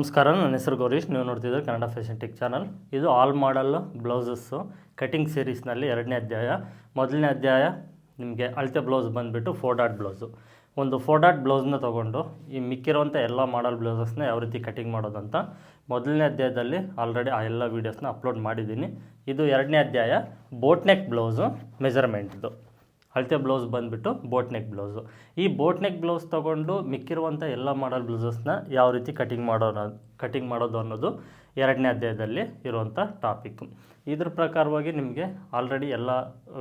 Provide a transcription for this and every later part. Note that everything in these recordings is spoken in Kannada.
ನಮಸ್ಕಾರ, ನನ್ನ ಹೆಸರು ಗೌರೀಶ್. ನೀವು ನೋಡ್ತಿದ್ದೀರಿ ಕನ್ನಡ ಫ್ಯಾಷನ್ ಟೆಕ್ ಚಾನಲ್ ಇದು ಆಲ್ ಮಾಡಲ್ ಬ್ಲೌಸಸ್ಸು ಕಟಿಂಗ್ ಸೀರೀಸ್ನಲ್ಲಿ ಎರಡನೇ ಅಧ್ಯಾಯ. ಮೊದಲನೇ ಅಧ್ಯಾಯ ನಿಮಗೆ ಅಳತೆ ಬ್ಲೌಸ್ ಬಂದುಬಿಟ್ಟು ಫೋರ್ ಡಾಟ್ ಬ್ಲೌಸು ಒಂದು ಫೋರ್ ಡಾಟ್ ಬ್ಲೌಸ್ನ ತೊಗೊಂಡು ಈ ಮಿಕ್ಕಿರುವಂಥ ಎಲ್ಲ ಮಾಡಲ್ ಬ್ಲೌಸಸ್ನ ಯಾವ ರೀತಿ ಕಟಿಂಗ್ ಮಾಡೋದಂತ ಮೊದಲನೇ ಅಧ್ಯಾಯದಲ್ಲಿ ಆಲ್ರೆಡಿ ಆ ಎಲ್ಲ ವೀಡಿಯೋಸ್ನ ಅಪ್ಲೋಡ್ ಮಾಡಿದ್ದೀನಿ. ಇದು ಎರಡನೇ ಅಧ್ಯಾಯ. ಬೋಟ್ ನೆಕ್ ಬ್ಲೌಸು ಮೆಜರ್ಮೆಂಟ್ದು ಅಳತೆ ಬ್ಲೌಸ್ ಬಂದುಬಿಟ್ಟು ಬೋಟ್ ನೆಕ್ ಬ್ಲೌಸು. ಈ ಬೋಟ್ ನೆಕ್ ಬ್ಲೌಸ್ ತೊಗೊಂಡು ಮಿಕ್ಕಿರುವಂಥ ಎಲ್ಲ ಮಾಡಲ್ ಬ್ಲೌಸಸ್ನ ಯಾವ ರೀತಿ ಕಟಿಂಗ್ ಮಾಡೋಣ, ಕಟಿಂಗ್ ಮಾಡೋದು ಅನ್ನೋದು ಎರಡನೇ ಅಧ್ಯಾಯದಲ್ಲಿ ಇರುವಂಥ ಟಾಪಿಕ್ಕು ಇದ್ರ ಪ್ರಕಾರವಾಗಿ ನಿಮಗೆ ಆಲ್ರೆಡಿ ಎಲ್ಲ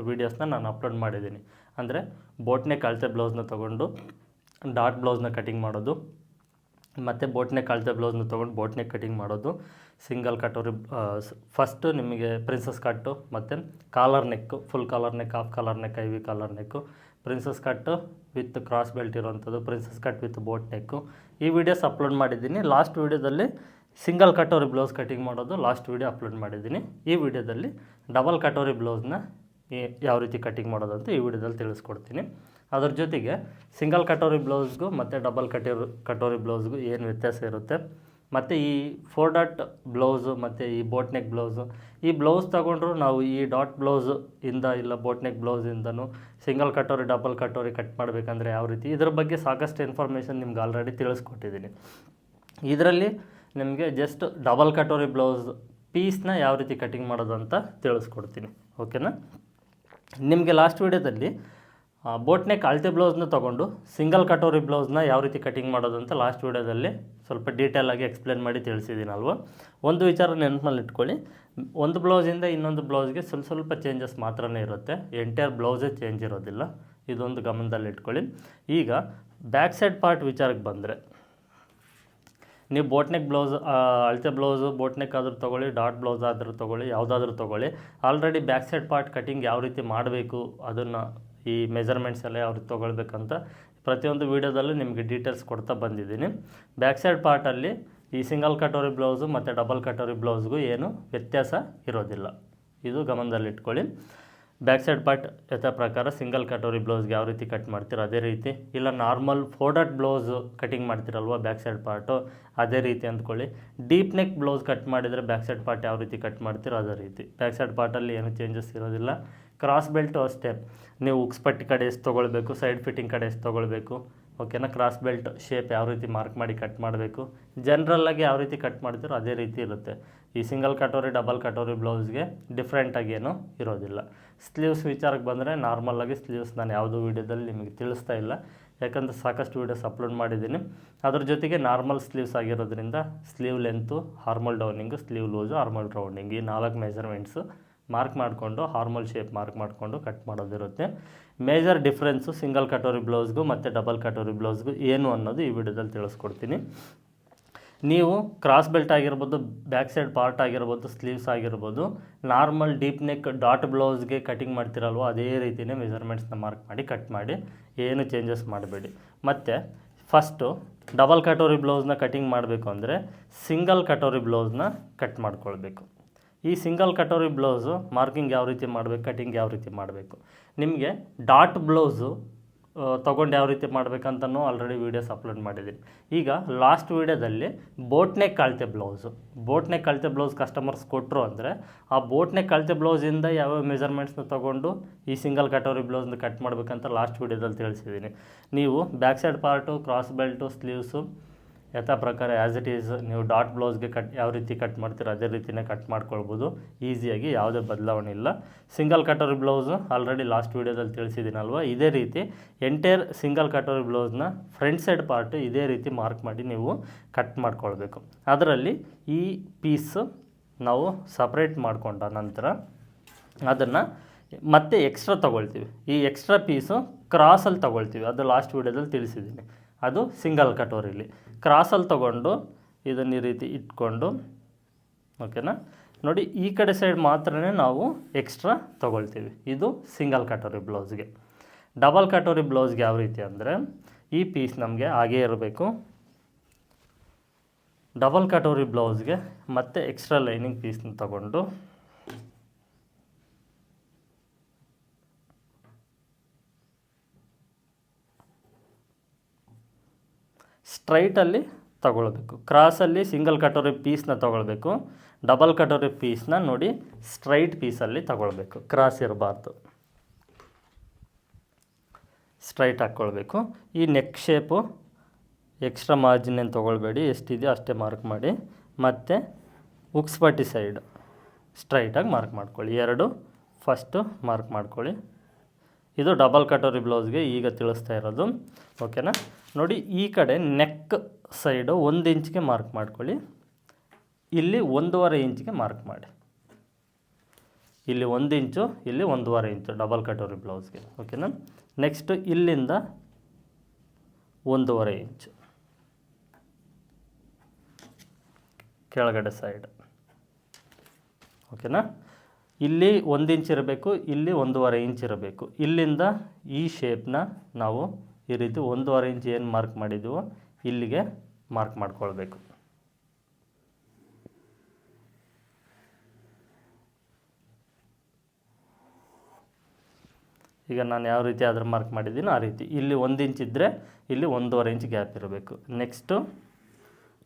ವೀಡಿಯೋಸ್ನ ನಾನು ಅಪ್ಲೋಡ್ ಮಾಡಿದ್ದೀನಿ. ಅಂದರೆ ಬೋಟ್ ನೆಕ್ ಅಳತೆ ಬ್ಲೌಸ್ನ ತೊಗೊಂಡು ಡಾಟ್ ಬ್ಲೌಸ್ನ ಕಟಿಂಗ್ ಮಾಡೋದು ಮತ್ತು ಬೋಟ್ನೆಕ್ ಕಳೆದ ಬ್ಲೌಸ್ನ ತೊಗೊಂಡು ಬೋಟ್ನೆಕ್ ಕಟಿಂಗ್ ಮಾಡೋದು. ಸಿಂಗಲ್ ಕಟೋರಿ ಫಸ್ಟು ನಿಮಗೆ ಪ್ರಿನ್ಸಸ್ ಕಟ್ಟು, ಮತ್ತು collar neck, full collar neck, half collar neck V collar neck. Princess cut with cross belt ಇರೋವಂಥದ್ದು, princess cut with boat neck. ಈ ವಿಡಿಯೋಸ್ ಅಪ್ಲೋಡ್ ಮಾಡಿದ್ದೀನಿ. ಲಾಸ್ಟ್ ವೀಡಿಯೋದಲ್ಲಿ ಸಿಂಗಲ್ ಕಟೋರಿ ಬ್ಲೌಸ್ ಕಟಿಂಗ್ ಮಾಡೋದು, ಲಾಸ್ಟ್ ವೀಡಿಯೋ ಅಪ್ಲೋಡ್ ಮಾಡಿದ್ದೀನಿ. ಈ ವಿಡಿಯೋದಲ್ಲಿ ಡಬಲ್ ಕಟೋರಿ ಬ್ಲೌಸ್ನ ಯಾವ ರೀತಿ ಕಟಿಂಗ್ ಮಾಡೋದು ಅಂತ ಈ ವಿಡಿಯೋದಲ್ಲಿ ತಿಳಿಸ್ಕೊಡ್ತೀನಿ. ಅದ್ರ ಜೊತೆಗೆ ಸಿಂಗಲ್ ಕಟೋರಿ ಬ್ಲೌಸ್ಗೂ ಮತ್ತು ಡಬಲ್ ಕಟೋರಿ ಕಟೋರಿ ಬ್ಲೌಸ್ಗೂ ಏನು ವ್ಯತ್ಯಾಸ ಇರುತ್ತೆ. ಮತ್ತು ಈ ಫೋರ್ ಡಾಟ್ ಬ್ಲೌಸು ಮತ್ತು ಈ ಬೋಟ್ನೆಕ್ ಬ್ಲೌಸು, ಈ ಬ್ಲೌಸ್ ತಗೊಂಡ್ರು ನಾವು ಈ ಡಾಟ್ ಬ್ಲೌಸು ಇಂದ ಇಲ್ಲ boat neck ಬ್ಲೌಸಿಂದನೂ single katori, double katori cut ಮಾಡಬೇಕಂದ್ರೆ ಯಾವ ರೀತಿ, ಇದ್ರ ಬಗ್ಗೆ ಸಾಕಷ್ಟು ಇನ್ಫಾರ್ಮೇಷನ್ ನಿಮ್ಗೆ ಆಲ್ರೆಡಿ ತಿಳಿಸ್ಕೊಟ್ಟಿದ್ದೀನಿ. ಇದರಲ್ಲಿ ನಿಮಗೆ ಜಸ್ಟ್ ಡಬಲ್ ಕಟೋರಿ ಬ್ಲೌಸ್ ಪೀಸ್ನ ಯಾವ ರೀತಿ ಕಟಿಂಗ್ ಮಾಡೋದು ಅಂತ ತಿಳಿಸ್ಕೊಡ್ತೀನಿ, ಓಕೆನಾ? ನಿಮಗೆ ಲಾಸ್ಟ್ ವೀಡಿಯೋದಲ್ಲಿ ಬೋಟ್ನೆಕ್ ಅಳತೆ ಬ್ಲೌಸ್ನ ತೊಗೊಂಡು ಸಿಂಗಲ್ ಕಟೋರಿ ಬ್ಲೌಸ್ನ ಯಾವ ರೀತಿ ಕಟಿಂಗ್ ಮಾಡೋದು ಅಂತ ಲಾಸ್ಟ್ ವೀಡಿಯೋದಲ್ಲಿ ಸ್ವಲ್ಪ ಡೀಟೇಲಾಗಿ ಎಕ್ಸ್ಪ್ಲೇನ್ ಮಾಡಿ ತಿಳಿಸಿದ್ದೀನಲ್ವ? ಒಂದು ವಿಚಾರ ನೆನಪಲ್ಲಿ ಇಟ್ಕೊಳ್ಳಿ. ಒಂದು ಬ್ಲೌಸಿಂದ ಇನ್ನೊಂದು ಬ್ಲೌಸ್ಗೆ ಸ್ವಲ್ಪ ಸ್ವಲ್ಪ ಚೇಂಜಸ್ ಮಾತ್ರನೇ ಇರುತ್ತೆ. ಎಂಟೈರ್ ಬ್ಲೌಸೇ ಚೇಂಜ್ ಇರೋದಿಲ್ಲ. ಇದೊಂದು ಗಮನದಲ್ಲಿ ಇಟ್ಕೊಳ್ಳಿ. ಈಗ ಬ್ಯಾಕ್ ಸೈಡ್ ಪಾರ್ಟ್ ವಿಚಾರಕ್ಕೆ ಬಂದರೆ, ನೀವು ಬೋಟ್ನೆಕ್ ಬ್ಲೌಸ್ ಅಳತೆ ಬ್ಲೌಸು ಬೋಟ್ನೆಕ್ ಆದರೂ ತೊಗೊಳ್ಳಿ ಡಾಟ್ ಬ್ಲೌಸ್ ಆದರೂ ತೊಗೊಳ್ಳಿ, ಯಾವುದಾದ್ರೂ ತೊಗೊಳ್ಳಿ. Already back side part cutting ಯಾವ ರೀತಿ ಮಾಡಬೇಕು ಅದನ್ನು ಈ ಮೆಜರ್ಮೆಂಟ್ಸ್ ಎಲ್ಲ ಯಾವ ರೀತಿ ತೊಗೊಳ್ಬೇಕಂತ ಪ್ರತಿಯೊಂದು ವೀಡಿಯೋದಲ್ಲೂ ನಿಮಗೆ ಡೀಟೇಲ್ಸ್ ಕೊಡ್ತಾ ಬಂದಿದ್ದೀನಿ. ಬ್ಯಾಕ್ ಸೈಡ್ ಪಾರ್ಟಲ್ಲಿ ಈ ಸಿಂಗಲ್ ಕಟೋರಿ ಬ್ಲೌಸು ಮತ್ತು ಡಬಲ್ ಕಟೋರಿ ಬ್ಲೌಸ್ಗೂ ಏನು ವ್ಯತ್ಯಾಸ ಇರೋದಿಲ್ಲ. ಇದು ಗಮನದಲ್ಲಿಟ್ಕೊಳ್ಳಿ ಬ್ಯಾಕ್ ಸೈಡ್ ಪಾರ್ಟ್ ಯಥಾ ಪ್ರಕಾರ ಸಿಂಗಲ್ ಕಟೋರಿ ಬ್ಲೌಸ್ಗೆ ಯಾವ ರೀತಿ ಕಟ್ ಮಾಡ್ತೀರೋ ಅದೇ ರೀತಿ. ಇಲ್ಲ normal four dot blouse cutting ಮಾಡ್ತಿರಲ್ವ back side part ಅದೇ ರೀತಿ ಅಂದ್ಕೊಳ್ಳಿ. ಡೀಪ್ ನೆಕ್ ಬ್ಲೌಸ್ ಕಟ್ ಮಾಡಿದರೆ ಬ್ಯಾಕ್ ಸೈಡ್ ಪಾರ್ಟ್ ಯಾವ ರೀತಿ ಕಟ್ ಮಾಡ್ತೀರೋ ಅದೇ ರೀತಿ. ಬ್ಯಾಕ್ ಸೈಡ್ ಪಾರ್ಟಲ್ಲಿ ಏನು ಚೇಂಜಸ್ ಇರೋದಿಲ್ಲ. ಕ್ರಾಸ್ ಬೆಲ್ಟು ಅಷ್ಟೇ. ನೀವು ಉಕ್ಸ್ಪಟ್ಟಿ ಕಡೆ ಎಷ್ಟು ತೊಗೊಳ್ಬೇಕು ಸೈಡ್ ಫಿಟ್ಟಿಂಗ್ ಕಡೆ ಎಷ್ಟು ತೊಗೊಳ್ಬೇಕು ಓಕೆನಾ ಕ್ರಾಸ್ ಬೆಲ್ಟ್ ಶೇಪ್ ಯಾವ ರೀತಿ ಮಾರ್ಕ್ ಮಾಡಿ ಕಟ್ ಮಾಡಬೇಕು ಜನ್ರಲ್ಲಾಗಿ ಯಾವ ರೀತಿ ಕಟ್ ಮಾಡ್ತೀರೋ ಅದೇ ರೀತಿ ಇರುತ್ತೆ. ಈ ಸಿಂಗಲ್ ಕಟೋರಿ ಡಬಲ್ ಕಟೋರಿ ಬ್ಲೌಸ್ಗೆ ಡಿಫ್ರೆಂಟಾಗಿ ಏನೂ ಇರೋದಿಲ್ಲ. ಸ್ಲೀವ್ಸ್ ವಿಚಾರಕ್ಕೆ ಬಂದರೆ ನಾರ್ಮಲ್ಲಾಗಿ ಸ್ಲೀವ್ಸ್ ನಾನು ಯಾವುದೋ ವೀಡಿಯೋದಲ್ಲಿ ನಿಮಗೆ ತಿಳಿಸ್ತಾ ಇಲ್ಲ. ಯಾಕಂದರೆ ಸಾಕಷ್ಟು ವೀಡಿಯೋಸ್ ಅಪ್ಲೋಡ್ ಮಾಡಿದ್ದೀನಿ. ಅದ್ರ ಜೊತೆಗೆ ನಾರ್ಮಲ್ ಸ್ಲೀವ್ಸ್ ಆಗಿರೋದ್ರಿಂದ sleeve length armhole downing sleeve loose armhole rounding ಈ ನಾಲ್ಕು ಮೆಜರ್ಮೆಂಟ್ಸು ಮಾರ್ಕ್ ಮಾಡಿಕೊಂಡು ಹಾರ್ಮಲ್ ಶೇಪ್ ಮಾರ್ಕ್ ಮಾಡಿಕೊಂಡು ಕಟ್ ಮಾಡೋದಿರುತ್ತೆ. ಮೇಜರ್ ಡಿಫ್ರೆನ್ಸು ಸಿಂಗಲ್ ಕಟೋರಿ ಬ್ಲೌಸ್ಗೂ ಮತ್ತು ಡಬಲ್ ಕಟೋರಿ ಬ್ಲೌಸ್ಗೂ ಏನು ಅನ್ನೋದು ಈ ವಿಡಿಯೋದಲ್ಲಿ ತಿಳಿಸ್ಕೊಡ್ತೀನಿ. ನೀವು ಕ್ರಾಸ್ ಬೆಲ್ಟ್ ಆಗಿರ್ಬೋದು ಬ್ಯಾಕ್ ಸೈಡ್ ಪಾರ್ಟ್ ಆಗಿರ್ಬೋದು ಸ್ಲೀವ್ಸ್ ಆಗಿರ್ಬೋದು ನಾರ್ಮಲ್ ಡೀಪ್ ನೆಕ್ ಡಾಟ್ ಬ್ಲೌಸ್ಗೆ ಕಟಿಂಗ್ ಮಾಡ್ತಿರಲ್ವೋ, ಅದೇ ರೀತಿಯೇ ಮೆಜರ್ಮೆಂಟ್ಸ್ನ ಮಾರ್ಕ್ ಮಾಡಿ ಕಟ್ ಮಾಡಿ, ಏನು ಚೇಂಜಸ್ ಮಾಡಬೇಡಿ. ಮತ್ತು ಫಸ್ಟು ಡಬಲ್ ಕಟೋರಿ ಬ್ಲೌಸ್ನ ಕಟಿಂಗ್ ಮಾಡಬೇಕು ಅಂದರೆ ಸಿಂಗಲ್ ಕಟೋರಿ ಬ್ಲೌಸ್ನ ಕಟ್ ಮಾಡ್ಕೊಳ್ಬೇಕು. ಈ ಸಿಂಗಲ್ ಕಟೋರಿ ಬ್ಲೌಸು ಮಾರ್ಕಿಂಗ್ ಯಾವ ರೀತಿ ಮಾಡಬೇಕು, ಕಟಿಂಗ್ ಯಾವ ರೀತಿ ಮಾಡಬೇಕು? ನಿಮಗೆ ಡಾಟ್ ಬ್ಲೌಸು ತೊಗೊಂಡು ಯಾವ ರೀತಿ ಮಾಡಬೇಕಂತನೂ ಆಲ್ರೆಡಿ ವೀಡಿಯೋಸ್ ಅಪ್ಲೋಡ್ ಮಾಡಿದ್ದೀನಿ. ಈಗ ಲಾಸ್ಟ್ ವೀಡಿಯೋದಲ್ಲಿ ಬೋಟ್ನೇ ಕಳತೆ ಬ್ಲೌಸು. ಬೋಟ್ನೇ ಕಳತೆ ಬ್ಲೌಸ್ ಕಸ್ಟಮರ್ಸ್ ಕೊಟ್ಟರು ಅಂದರೆ ಆ ಬೋಟ್ನೇ ಕಳತೆ ಬ್ಲೌಸಿಂದ ಯಾವ್ಯಾವ ಮೆಜರ್ಮೆಂಟ್ಸ್ನ ತೊಗೊಂಡು ಈ ಸಿಂಗಲ್ ಕಟೋರಿ ಬ್ಲೌಸ್ನ ಕಟ್ ಮಾಡಬೇಕಂತ ಲಾಸ್ಟ್ ವೀಡಿಯೋದಲ್ಲಿ ತಿಳಿಸಿದ್ದೀನಿ. ನೀವು back side part cross belt sleeves ಯಥಾ ಪ್ರಕಾರ ಆ್ಯಸ್ ಇಟ್ ಈಸ್ ನೀವು ಡಾಟ್ ಬ್ಲೌಸ್ಗೆ ಕಟ್ ಯಾವ ರೀತಿ ಕಟ್ ಮಾಡ್ತೀರೋ ಅದೇ ರೀತಿಯೇ ಕಟ್ ಮಾಡ್ಕೊಳ್ಬೋದು. ಈಸಿಯಾಗಿ ಯಾವುದೇ ಬದಲಾವಣೆ ಇಲ್ಲ. Single katori blouse already last ವೀಡಿಯೋದಲ್ಲಿ ತಿಳಿಸಿದ್ದೀನಲ್ವ? ಇದೇ ರೀತಿ ಎಂಟೈರ್ ಸಿಂಗಲ್ ಕಟೋರಿ ಬ್ಲೌಸ್ನ ಫ್ರಂಟ್ ಸೈಡ್ ಪಾರ್ಟ್ ಇದೇ ರೀತಿ ಮಾರ್ಕ್ ಮಾಡಿ ನೀವು ಕಟ್ ಮಾಡ್ಕೊಳ್ಬೇಕು. ಅದರಲ್ಲಿ ಈ ಪೀಸ್ ನಾವು ಸಪ್ರೇಟ್ ಮಾಡಿಕೊಂಡ ನಂತರ ಅದನ್ನು ಮತ್ತೆ ಎಕ್ಸ್ಟ್ರಾ ತೊಗೊಳ್ತೀವಿ. ಈ ಎಕ್ಸ್ಟ್ರಾ ಪೀಸು ಕ್ರಾಸಲ್ಲಿ ತೊಗೊಳ್ತೀವಿ. ಅದು ಲಾಸ್ಟ್ ವೀಡಿಯೋದಲ್ಲಿ ತಿಳಿಸಿದ್ದೀನಿ. ಅದು ಸಿಂಗಲ್ ಕಟೋರಿಲಿ. ಕ್ರಾಸಲ್ಲಿ ತೊಗೊಂಡು ಇದನ್ನು ಈ ರೀತಿ ಇಟ್ಕೊಂಡು, ಓಕೆನಾ? ನೋಡಿ, ಈ ಕಡೆ ಸೈಡ್ ಮಾತ್ರನೇ ನಾವು ಎಕ್ಸ್ಟ್ರಾ ತೊಗೊಳ್ತೀವಿ. ಇದು ಸಿಂಗಲ್ ಕಟೋರಿ ಬ್ಲೌಸ್ಗೆ. ಡಬಲ್ ಕಟೋರಿ ಬ್ಲೌಸ್ಗೆ ಯಾವ ರೀತಿ ಅಂದರೆ, ಈ ಪೀಸ್ ನಮಗೆ ಹಾಗೇ ಇರಬೇಕು. ಡಬಲ್ ಕಟೋರಿ ಬ್ಲೌಸ್ಗೆ ಮತ್ತೆ ಎಕ್ಸ್ಟ್ರಾ ಲೈನಿಂಗ್ ಪೀಸ್ನ ತಗೊಂಡು ಸ್ಟ್ರೈಟಲ್ಲಿ ತಗೊಳ್ಬೇಕು. ಕ್ರಾಸಲ್ಲಿ ಸಿಂಗಲ್ ಕಟೋರಿ ಪೀಸ್ನ ತಗೊಳ್ಬೇಕು. ಡಬಲ್ ಕಟೋರಿ ಪೀಸ್ನ ನೋಡಿ ಸ್ಟ್ರೈಟ್ ಪೀಸಲ್ಲಿ ತಗೊಳ್ಬೇಕು. ಕ್ರಾಸ್ ಇರಬಾರ್ದು. ಸ್ಟ್ರೈಟ್ ಹಾಕ್ಕೊಳ್ಬೇಕು. ಈ ನೆಕ್ ಶೇಪು ಎಕ್ಸ್ಟ್ರಾ ಮಾರ್ಜಿನ್ ಏನು ತೊಗೊಳ್ಬೇಡಿ, ಎಷ್ಟಿದೆಯೋ ಅಷ್ಟೇ ಮಾರ್ಕ್ ಮಾಡಿ. ಮತ್ತು ಉಕ್ಸ್ಪಟ್ಟಿ ಸೈಡ್ ಸ್ಟ್ರೈಟಾಗಿ ಮಾರ್ಕ್ ಮಾಡ್ಕೊಳ್ಳಿ. ಎರಡು, ಫಸ್ಟು ಮಾರ್ಕ್ ಮಾಡ್ಕೊಳ್ಳಿ. ಇದು ಡಬಲ್ ಕಟೋರಿ ಬ್ಲೌಸ್ಗೆ ಈಗ ತಿಳಿಸ್ತಾ ಇರೋದು. ಓಕೆನಾ? ನೋಡಿ, ಈ ಕಡೆ ನೆಕ್ ಸೈಡು ಒಂದು ಇಂಚ್ಗೆ ಮಾರ್ಕ್ ಮಾಡ್ಕೊಳ್ಳಿ. ಇಲ್ಲಿ ಒಂದೂವರೆ ಇಂಚ್ಗೆ ಮಾರ್ಕ್ ಮಾಡಿ. ಇಲ್ಲಿ ಒಂದು ಇಂಚು, ಇಲ್ಲಿ ಒಂದೂವರೆ ಇಂಚು ಡಬಲ್ ಕಟೋರಿ ಬ್ಲೌಸ್ಗೆ. ಓಕೆನಾ? ನೆಕ್ಸ್ಟು ಇಲ್ಲಿಂದ ಒಂದೂವರೆ ಇಂಚು. ಕೆಳಗಡೆ ಸೈಡ್ ಓಕೆನಾ? ಇಲ್ಲಿ ಒಂದು ಇಂಚ್ ಇರಬೇಕು, ಇಲ್ಲಿ ಒಂದೂವರೆ ಇಂಚ್ ಇರಬೇಕು. ಇಲ್ಲಿಂದ ಈ ಶೇಪ್ನ ನಾವು ಈ ರೀತಿ ಒಂದೂವರೆ ಇಂಚ್ ಏನು ಮಾರ್ಕ್ ಮಾಡಿದ್ದೀವೋ ಇಲ್ಲಿಗೆ ಮಾರ್ಕ್ ಮಾಡ್ಕೊಳ್ಬೇಕು. ಈಗ ನಾನು ಯಾವ ರೀತಿ ಅದ್ರ ಮಾರ್ಕ್ ಮಾಡಿದ್ದೀನೋ ಆ ರೀತಿ. ಇಲ್ಲಿ ಒಂದು ಇಂಚ್ ಇದ್ದರೆ ಇಲ್ಲಿ ಒಂದೂವರೆ ಇಂಚ್ ಗ್ಯಾಪ್ ಇರಬೇಕು. ನೆಕ್ಸ್ಟು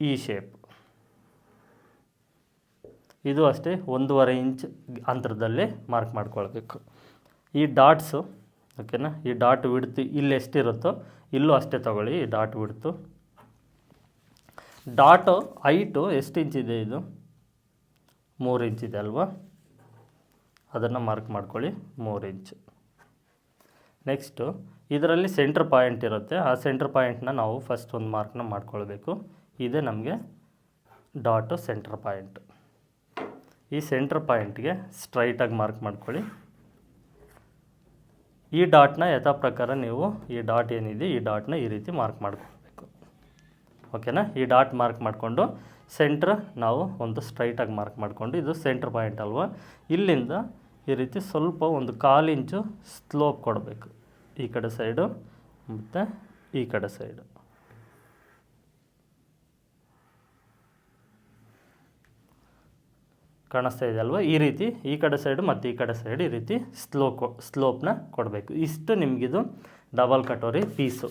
ಈ ಶೇಪ್ ಇದು ಅಷ್ಟೇ ಒಂದೂವರೆ ಇಂಚ್ ಅಂತರದಲ್ಲಿ ಮಾರ್ಕ್ ಮಾಡ್ಕೊಳ್ಬೇಕು. ಈ ಡಾಟ್ಸು ಓಕೆನಾ ಈ ಡಾಟ್ ವಿಡ್ತು ಇಲ್ಲಿ ಎಷ್ಟಿರುತ್ತೋ ಇಲ್ಲೂ ಅಷ್ಟೇ ತಗೊಳ್ಳಿ ಈ ಡಾಟ್ ವಿಡ್ತು ಡಾಟು ಹೈಟು ಎಷ್ಟು ಇಂಚ್ ಇದೆ ಮೂರು ಇದೆ ಅಲ್ವಾ? ಅದನ್ನು ಮಾರ್ಕ್ ಮಾಡ್ಕೊಳ್ಳಿ, ಮೂರು ಇಂಚ್. ನೆಕ್ಸ್ಟು ಇದರಲ್ಲಿ ಸೆಂಟ್ರ್ ಪಾಯಿಂಟ್ ಇರುತ್ತೆ. ಆ ಸೆಂಟ್ರ್ ಪಾಯಿಂಟ್ನ ನಾವು ಫಸ್ಟ್ ಒಂದು ಮಾರ್ಕ್ನ ಮಾಡ್ಕೊಳ್ಬೇಕು. ಇದೇ ನಮಗೆ ಡಾಟು ಸೆಂಟ್ರ್ ಪಾಯಿಂಟ್ ಈ ಸೆಂಟ್ರ್ ಪಾಯಿಂಟ್ಗೆ ಸ್ಟ್ರೈಟಾಗಿ ಮಾರ್ಕ್ ಮಾಡ್ಕೊಳ್ಳಿ. ಈ ಡಾಟ್ನ ಯಥಾ ಪ್ರಕಾರ ನೀವು ಈ ಡಾಟ್ ಏನಿದೆ, ಈ ಡಾಟ್ನ ಈ ರೀತಿ ಮಾರ್ಕ್ ಮಾಡ್ಕೊಳ್ಬೇಕು. ಓಕೆನಾ ಈ ಡಾಟ್ ಮಾರ್ಕ್ ಮಾಡಿಕೊಂಡು ಸೆಂಟ್ರ್ ನಾವು ಒಂದು ಸ್ಟ್ರೈಟಾಗಿ ಮಾರ್ಕ್ ಮಾಡಿಕೊಂಡು, ಇದು ಸೆಂಟ್ರ್ ಪಾಯಿಂಟ್ ಅಲ್ವಾ? ಇಲ್ಲಿಂದ ಈ ರೀತಿ ಸ್ವಲ್ಪ ಒಂದು ಕಾಲು ಇಂಚು ಸ್ಲೋಪ್ ಕೊಡಬೇಕು. ಈ ಕಡೆ ಸೈಡು ಮತ್ತು ಈ ಕಡೆ ಸೈಡು ಕಾಣಿಸ್ತಾ ಇದೆ ಅಲ್ವಾ? ಈ ರೀತಿ, ಈ ಕಡೆ ಸೈಡು ಮತ್ತು ಈ ಕಡೆ ಸೈಡ್ ಈ ರೀತಿ ಸ್ಲೋ ಕೊ ಸ್ಲೋಪ್ನ ಕೊಡಬೇಕು. ಇಷ್ಟು ನಿಮಗಿದು double katori piece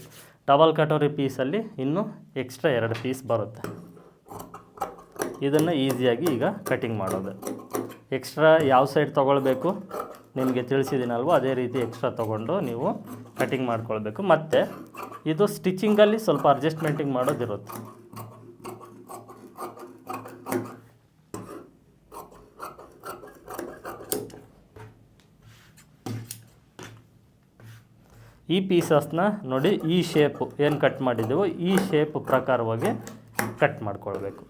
double katori ಪೀಸಲ್ಲಿ ಇನ್ನೂ ಎಕ್ಸ್ಟ್ರಾ ಎರಡು ಪೀಸ್ ಬರುತ್ತೆ. ಇದನ್ನು ಈಸಿಯಾಗಿ ಈಗ ಕಟಿಂಗ್ ಮಾಡೋದು. ಎಕ್ಸ್ಟ್ರಾ ಯಾವ ಸೈಡ್ ತೊಗೊಳ್ಬೇಕು? ನಿಮಗೆ ತಿಳಿಸಿದ್ದೀನಲ್ವೋ ಅದೇ ರೀತಿ ಎಕ್ಸ್ಟ್ರಾ ತೊಗೊಂಡು ನೀವು ಕಟಿಂಗ್ ಮಾಡ್ಕೊಳ್ಬೇಕು. ಮತ್ತು, ಇದು ಸ್ಟಿಚಿಂಗಲ್ಲಿ ಸ್ವಲ್ಪ ಅಡ್ಜಸ್ಟ್ಮೆಂಟಿಂಗ್ ಮಾಡೋದಿರುತ್ತೆ. ಈ ಪೀಸಸ್ನ ನೋಡಿ ಈ ಶೇಪು ಏನು ಕಟ್ ಮಾಡಿದ್ದೀವೋ ಈ ಶೇಪ್ ಪ್ರಕಾರವಾಗಿ ಕಟ್ ಮಾಡ್ಕೊಳ್ಬೇಕು.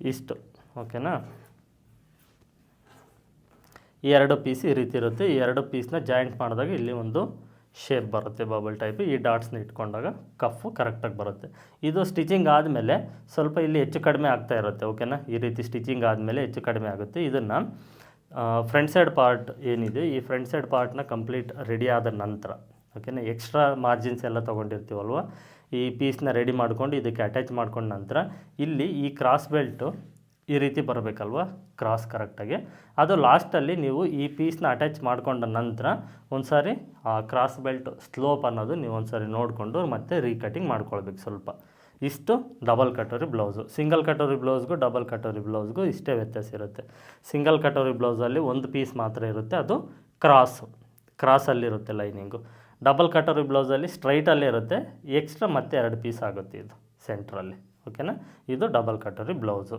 ಇಷ್ಟು ಓಕೆನಾ ಈ ಎರಡು ಪೀಸ್ ಈ ರೀತಿ ಇರುತ್ತೆ. ಈ ಎರಡು ಪೀಸ್ನ ಜಾಯಿಂಟ್ ಮಾಡಿದಾಗ ಇಲ್ಲಿ ಒಂದು ಶೇಪ್ ಬರುತ್ತೆ ಬಬಲ್ ಟೈಪ್ ಈ ಡಾಟ್ಸ್ನ ಇಟ್ಕೊಂಡಾಗ ಕಫು ಕರೆಕ್ಟಾಗಿ ಬರುತ್ತೆ. ಇದು ಸ್ಟಿಚಿಂಗ್ ಆದಮೇಲೆ ಸ್ವಲ್ಪ ಇಲ್ಲಿ ಹೆಚ್ಚು ಕಡಿಮೆ ಆಗ್ತಾ ಇರುತ್ತೆ ಓಕೆನಾ ಈ ರೀತಿ ಸ್ಟಿಚಿಂಗ್ ಆದಮೇಲೆ ಹೆಚ್ಚು ಕಡಿಮೆ ಆಗುತ್ತೆ. ಇದನ್ನು ಫ್ರಂಟ್ ಸೈಡ್ ಪಾರ್ಟ್ ಏನಿದೆ, ಈ ಫ್ರಂಟ್ ಸೈಡ್ ಪಾರ್ಟ್ನ ಕಂಪ್ಲೀಟ್ ರೆಡಿ ಆದ ನಂತರ ಓಕೆನಾ ಎಕ್ಸ್ಟ್ರಾ ಮಾರ್ಜಿನ್ಸ್ ಎಲ್ಲ ತೊಗೊಂಡಿರ್ತೀವಲ್ವ? ಈ ಪೀಸ್ನ ರೆಡಿ ಮಾಡ್ಕೊಂಡು ಇದಕ್ಕೆ ಅಟ್ಯಾಚ್ ಮಾಡ್ಕೊಂಡ ನಂತರ, ಇಲ್ಲಿ ಈ ಕ್ರಾಸ್ ಬೆಲ್ಟು ಈ ರೀತಿ ಬರಬೇಕಲ್ವ? ಕ್ರಾಸ್ ಕರೆಕ್ಟಾಗಿ ಅದು ಲಾಸ್ಟಲ್ಲಿ ನೀವು ಈ ಪೀಸ್ನ ಅಟ್ಯಾಚ್ ಮಾಡ್ಕೊಂಡ ನಂತರ ಒಂದು ಸಾರಿ ಆ ಕ್ರಾಸ್ ಬೆಲ್ಟ್ ಸ್ಲೋಪ್ ಅನ್ನೋದು ನೀವು ಒಂದು ಸಾರಿ ನೋಡಿಕೊಂಡು ಮತ್ತೆ ರೀಕಟಿಂಗ್ ಮಾಡ್ಕೊಳ್ಬೇಕು ಸ್ವಲ್ಪ. ಇಷ್ಟು double katori blouse single katori ಬ್ಲೌಸ್ಗೂ double katori ಬ್ಲೌಸ್ಗೂ ಇಷ್ಟೇ ವ್ಯತ್ಯಾಸ ಇರುತ್ತೆ. ಸಿಂಗಲ್ ಕಟೋರಿ ಬ್ಲೌಸಲ್ಲಿ ಒಂದು ಪೀಸ್ ಮಾತ್ರ ಇರುತ್ತೆ, ಅದು ಕ್ರಾಸು ಕ್ರಾಸಲ್ಲಿರುತ್ತೆ ಲೈನಿಂಗು ಡಬಲ್ ಕಟೋರಿ ಬ್ಲೌಸಲ್ಲಿ ಸ್ಟ್ರೈಟಲ್ಲೇ ಇರುತ್ತೆ ಎಕ್ಸ್ಟ್ರಾ ಮತ್ತೆ ಎರಡು ಪೀಸ್ ಆಗುತ್ತೆ ಇದು ಸೆಂಟ್ರಲ್ಲಿ ಓಕೆನಾ ಇದು ಡಬಲ್ ಕಟೋರಿ ಬ್ಲೌಸು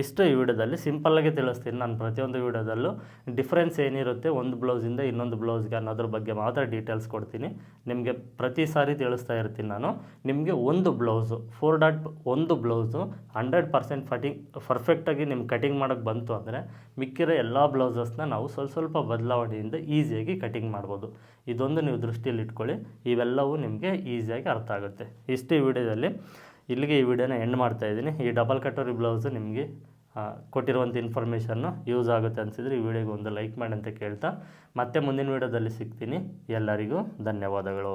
ಇಷ್ಟು ಈ ವಿಡಿಯೋದಲ್ಲಿ ಸಿಂಪಲ್ಲಾಗಿ ತಿಳಿಸ್ತೀನಿ. ನಾನು ಪ್ರತಿಯೊಂದು ವಿಡಿಯೋದಲ್ಲೂ ಡಿಫ್ರೆನ್ಸ್ ಏನಿರುತ್ತೆ, ಒಂದು ಬ್ಲೌಸಿಂದ ಇನ್ನೊಂದು ಬ್ಲೌಸ್ಗೆ ಅನ್ನೋದ್ರ ಬಗ್ಗೆ ಮಾತ್ರ ಡೀಟೇಲ್ಸ್ ಕೊಡ್ತೀನಿ. ನಿಮಗೆ ಪ್ರತಿ ಸಾರಿ ತಿಳಿಸ್ತಾ ಇರ್ತೀನಿ ನಾನು. ನಿಮಗೆ ಒಂದು ಬ್ಲೌಸು ಫೋರ್ ಡಾಟ್ ಒಂದು ಬ್ಲೌಸು ಹಂಡ್ರೆಡ್ ಪರ್ಸೆಂಟ್ ಫಟಿಂಗ್ ಪರ್ಫೆಕ್ಟಾಗಿ ನಿಮ್ಗೆ ಕಟಿಂಗ್ ಮಾಡೋಕ್ಕೆ ಬಂತು ಅಂದರೆ ಮಿಕ್ಕಿರೋ ಎಲ್ಲ ಬ್ಲೌಸಸ್ನ ನಾವು ಸ್ವಲ್ಪ ಸ್ವಲ್ಪ ಬದಲಾವಣೆಯಿಂದ ಈಸಿಯಾಗಿ ಕಟಿಂಗ್ ಮಾಡ್ಬೋದು. ಇದೊಂದು ನೀವು ದೃಷ್ಟಿಯಲ್ಲಿ ಇಟ್ಕೊಳ್ಳಿ ಇವೆಲ್ಲವೂ ನಿಮಗೆ ಈಸಿಯಾಗಿ ಅರ್ಥ ಆಗುತ್ತೆ. ಇಷ್ಟು ವಿಡಿಯೋದಲ್ಲಿ. ಇಲ್ಲಿಗೆ ಈ ವಿಡಿಯೋನ ಎಂಡ್ ಮಾಡ್ತಾ ಇದ್ದೀನಿ. ಈ ಡಬಲ್ ಕಟೋರಿ ಬ್ಲೌಸು ನಿಮಗೆ ಕೊಟ್ಟಿರುವಂಥ ಇನ್ಫಾರ್ಮೇಷನ್ನು ಯೂಸ್ ಆಗುತ್ತೆ ಅನಿಸಿದ್ರೆ ಈ ವಿಡಿಯೋಗೆ ಒಂದು ಲೈಕ್ ಮಾಡಿ ಅಂತ ಕೇಳ್ತಾ. ಮತ್ತೆ ಮುಂದಿನ ವಿಡಿಯೋದಲ್ಲಿ ಸಿಗ್ತೀನಿ. ಎಲ್ಲರಿಗೂ ಧನ್ಯವಾದಗಳು.